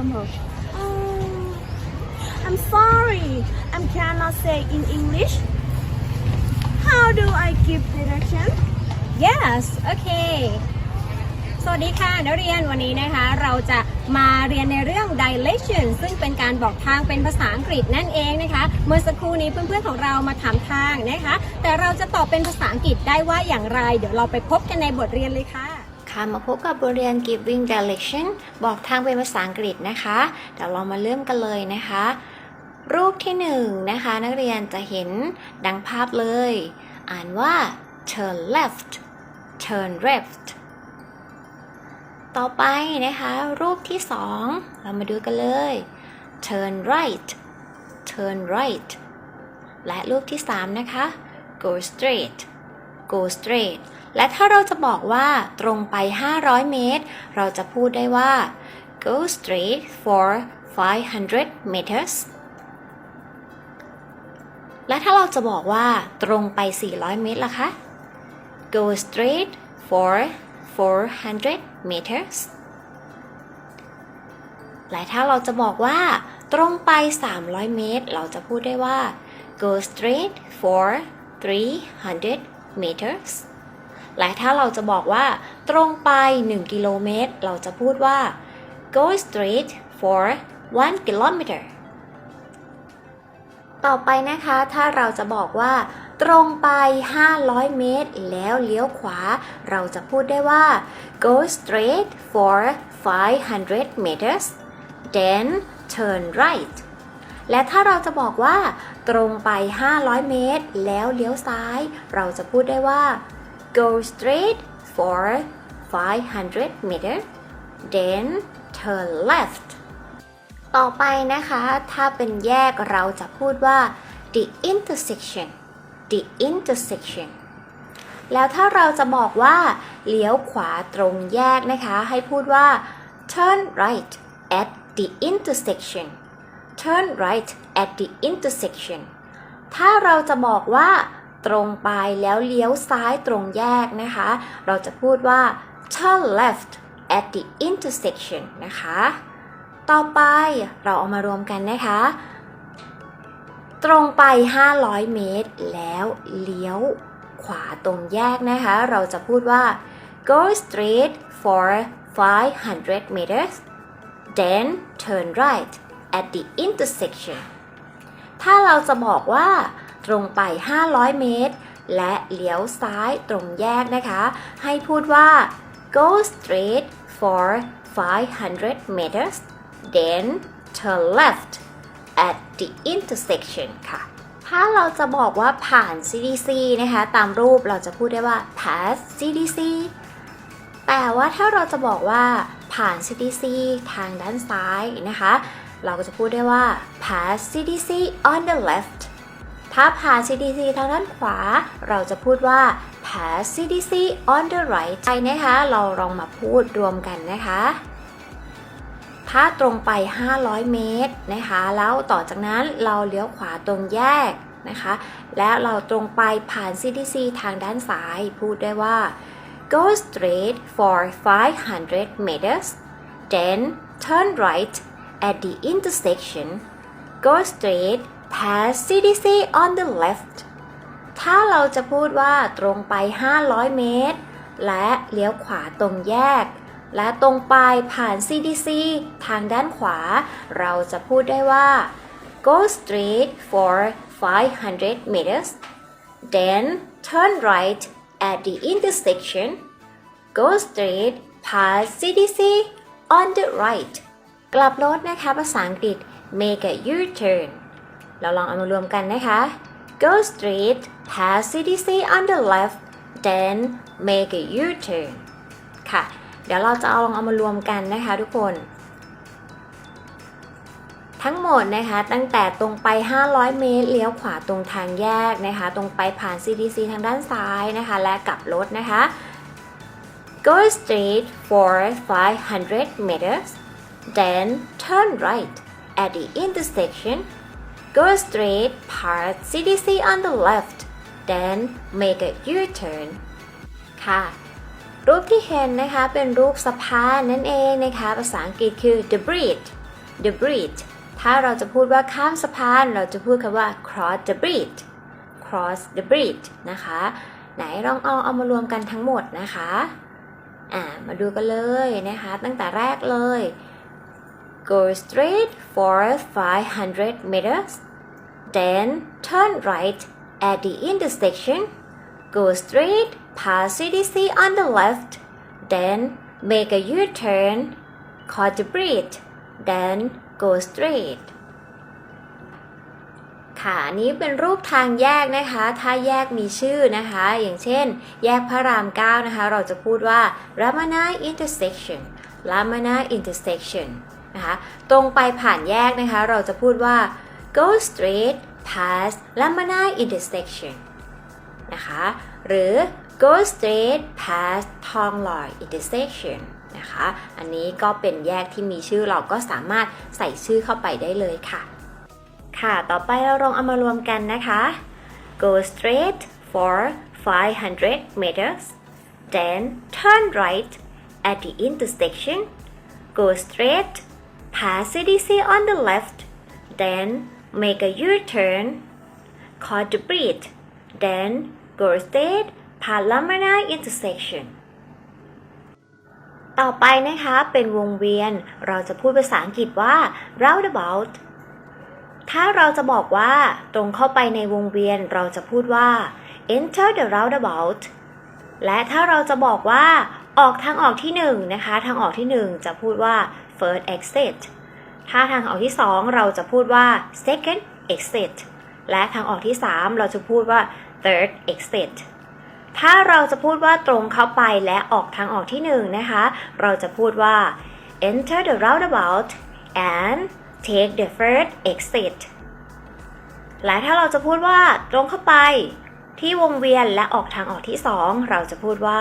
example Oh, I'm sorry. I cannot say in English. How do I give direction? yes okay สวัสดีค่ะนักเรียนวันนี้นะคะ เราจะมาเรียนในเรื่อง direction ซึ่งเป็นการบอกทางเป็นภาษาอังกฤษนั่นเองนะคะ เมื่อสักครู่นี้เพื่อนๆของเรามาถามทางนะคะ แต่เราจะตอบเป็นภาษาอังกฤษได้ว่าอย่างไร เดี๋ยวเราไปพบกันในบทเรียนเลยค่ะ มาพบกับบทเรียน giving direction บอกทางเป็นภาษาอังกฤษนะคะเดี๋ยวเรามาเริ่มกันเลยนะคะ รูปที่หนึ่งนะคะ นักเรียนจะเห็นดังภาพเลย อ่านว่า turn left turn left ต่อไปนะคะ รูปที่สองเรามาดูกันเลย turn right turn right และรูปที่สามนะคะ go straight go straight และถ้าเราจะบอกว่าตรงไป 500 เมตร เราจะพูดได้ว่า go straight for 500 meters และถ้าเราจะบอกว่าตรงไป 400 เมตรล่ะคะ go straight for 400 meters และถ้าเราจะบอกว่า ตรงไป 300 เมตร เราจะพูดได้ว่า go straight for 300 meters และถ้าเราจะบอกว่า ตรงไป 1 กิโลเมตร เราจะพูดว่า go straight for 1 kilometer ต่อไปนะคะ ถ้าเราจะบอกว่า ตรงไป 500 เมตร แล้วเลี้ยวขวา เราจะพูดได้ว่า go straight for 500 meters then turn right และถ้าเราจะบอกว่า ตรงไป 500 เมตร แล้วเลี้ยวซ้าย เราจะพูดได้ว่า go straight for 500 meter then turn left ต่อไปนะคะ ถ้าเป็นแยกเราจะพูดว่า the intersection the intersection แล้วถ้าเราจะบอกว่า เลี้ยวขวาตรงแยกนะคะ ให้พูดว่า turn right at the intersection turn right at the intersection ถ้าเราจะบอกว่า ตรงไปแล้วเลี้ยวซ้ายตรงแยกนะคะ เราจะพูดว่า turn left at the intersection นะคะ ต่อไปเราเอามารวมกันนะคะ ตรงไป 500 เมตร แล้วเลี้ยวขวาตรงแยกนะคะ เราจะพูดว่า go straight for 500 meters then turn right at the intersection ถ้าเราจะบอกว่า รงไป 500 เมตร และเลี้ยวซ้ายตรงแยกนะคะ ให้พูดว่า go straight for 500 meters then turn left at the intersection ค่ะถ้าเราจะบอกว่าผ่าน CDC นะคะ ตามรูปเราจะพูดได้ว่า pass CDC แต่ว่าถ้าเราจะบอกว่าผ่าน CDC ทางด้านซ้ายนะคะ เราก็จะพูดได้ว่า pass CDC on the left ถ้าผ่าน CDC ทางด้านขวา เราจะพูดว่า pass CDC on the right ไปนะคะ เราลองมาพูดรวมกันนะคะ ถ้าตรงไป 500 เมตรนะคะ แล้วต่อจากนั้นเราเลี้ยวขวาตรงแยกนะคะ และเราตรงไปผ่าน CDC ทางด้านซ้าย พูดได้ว่า go straight for 500 meters then turn right at the intersection go straight past CDC on the left ถ้าเราจะพูดว่าตรงไป 500 เมตร และเลี้ยวขวาตรงแยก และตรงไปผ่าน CDC ทางด้านขวา เราจะพูดได้ว่า go straight for 500 meters then turn right at the intersection go straight past CDC on the right กลับรถนะคะภาษาอังกฤษ make a U-turn เราลองเอามารวมกันนะคะ go straight past CDC on the left then make a U-turn ค่ะ เดี๋ยวเราจะเอาลองเอามารวมกันนะคะทุกคน ทั้งหมดนะคะ ตั้งแต่ตรงไป 500 เมตร เลี้ยวขวาตรงทางแยกนะคะ ตรงไปผ่าน CDC ทางด้านซ้ายนะคะ และกลับรถนะคะ go straight for 500 meters then turn right at the intersection go straight past CDC on the left then make a U-turn ค่ะ รูปที่เห็นนะคะเป็นรูปสะพานนั่นเองนะคะ ภาษาอังกฤษคือ the bridge the bridge ถ้าเราจะพูดว่าข้ามสะพาน เราจะพูดคำว่า cross the bridge cross the bridge นะคะ ไหนลองเอาเอามารวมกันทั้งหมดนะคะ อ่า มาดูกันเลยนะคะ ตั้งแต่แรกเลย go straight for 500 meters then turn right at the intersection go straight past CDC on the left then make a U-turn cross the bridge then go straight ค่ะนี้เป็นรูปทางแยกนะคะ ถ้าแยกมีชื่อนะคะ อย่างเช่น แยกพระรามเก้านะคะ เราจะพูดว่า Ramana intersection Ramana intersection นะคะตรงไปผ่านแยกนะคะ เราจะพูดว่า go straight past Ramana intersection นะคะหรือ go straight past ทองหล่อ intersection นะคะอันนี้ก็เป็นแยกที่มีชื่อเราก็สามารถใส่ชื่อเข้าไปได้เลยค่ะ ค่ะ ต่อไปเราลองเอามารวมกันนะคะ go straight for 500 meters then turn right at the intersection go straight past CDC on the left then make a U-turn cross the bridge then go straight past Lamana intersection ต่อไปนะคะเป็นวงเวียนเราจะพูดภาษาอังกฤษว่า roundabout ถ้าเราจะบอกว่าตรงเข้าไปในวงเวียนเราจะพูดว่า enter the roundabout และถ้าเราจะบอกว่าออกทางออกที่1นะคะทางออกที่ 1 จะพูดว่า first exit ถ้าทางออกที่ 2 เราจะพูดว่า second exit และทางออกที่ 3 เราจะพูดว่า third exit ถ้าเราจะพูดว่าตรงเข้าไปและออกทางออกที่1นะคะ เราจะพูดว่า enter the roundabout and take the first exit และถ้าเราจะพูดว่าตรงเข้าไปที่วงเวียนและออกทางออกที่ 2 เราจะพูดว่า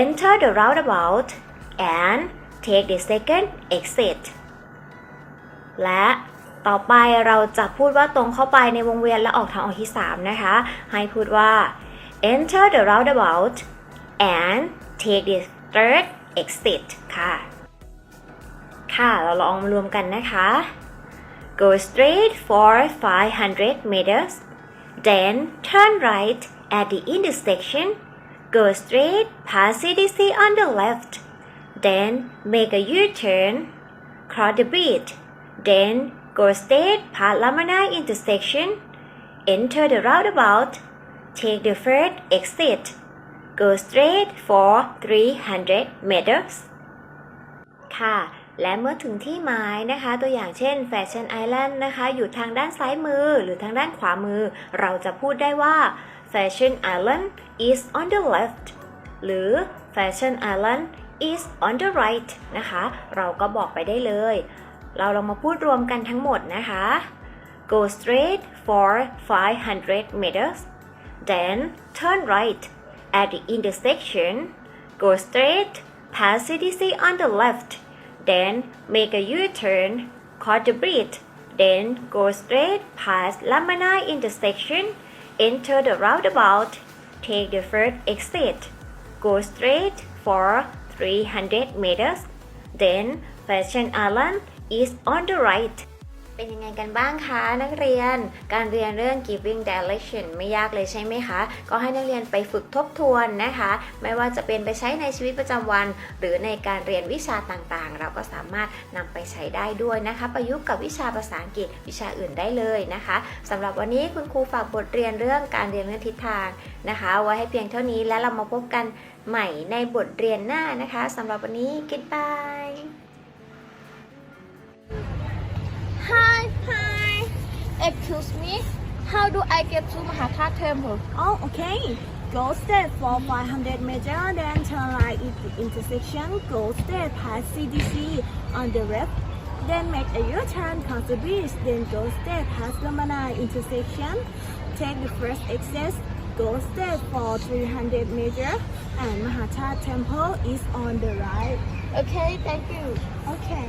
enter the roundabout and take the second exit และต่อไปเราจะพูดว่าตรงเข้าไปในวงเวียนและออกทางออกที่ 3 นะคะ ให้พูดว่า enter the roundabout and take the third exit ค่ะ ค่ะ เราลองรวมกันนะคะ go straight for 500 meters then turn right at the intersection go straight past CDC on the left then make a U-turn cross the bridge then go straight past Lamana intersection enter the roundabout take the first exit go straight for 300 meters ค่ะ และเมื่อถึงที่หมายนะคะ ตัวอย่างเช่น Fashion Island นะคะ อยู่ทางด้านซ้ายมือหรือทางด้านขวามือ เราจะพูดได้ว่า Fashion Island is on the left หรือ Fashion Island is on the right นะคะ เราก็บอกไปได้เลย เราลองมาพูดรวมกันทั้งหมดนะคะ go straight for 500 meters then turn right at the intersection go straight past CDC on the left then make a U-turn cross the bridge then go straight past Lamana intersection enter the roundabout take the first exit go straight for 300 meters then Fashion Island is on the right เป็นยังไงกันบ้างคะนักเรียน การเรียนเรื่อง giving direction ไม่ยากเลยใช่ไหมคะ ก็ให้นักเรียนไปฝึกทบทวนนะคะ ไม่ว่าจะเป็นไปใช้ในชีวิตประจำวัน หรือในการเรียนวิชาต่างๆ เราก็สามารถนำไปใช้ได้ด้วยนะคะ ประยุกต์กับวิชาภาษาอังกฤษวิชาอื่นได้เลยนะคะสำหรับวันนี้คุณครูฝากบทเรียนเรื่องการเรียนเรื่องทิศทางนะคะไว้ให้เพียงเท่านี้และเรามาพบกัน ใหม่ในบทเรียนหน้านะคะสำหรับวันนี้ goodbye Hi, hi. Excuse me. How do I get to Mahatma Temple? Oh, okay. Go straight for 500 meters, then turn right at the intersection. Go straight past CDC on the left. Then make a U-turn cross the bridge. Then go straight past Lamana intersection. Take the first exit. Go straight for 300 meters. And Mahatma Temple is on the right. Okay, thank you. Okay.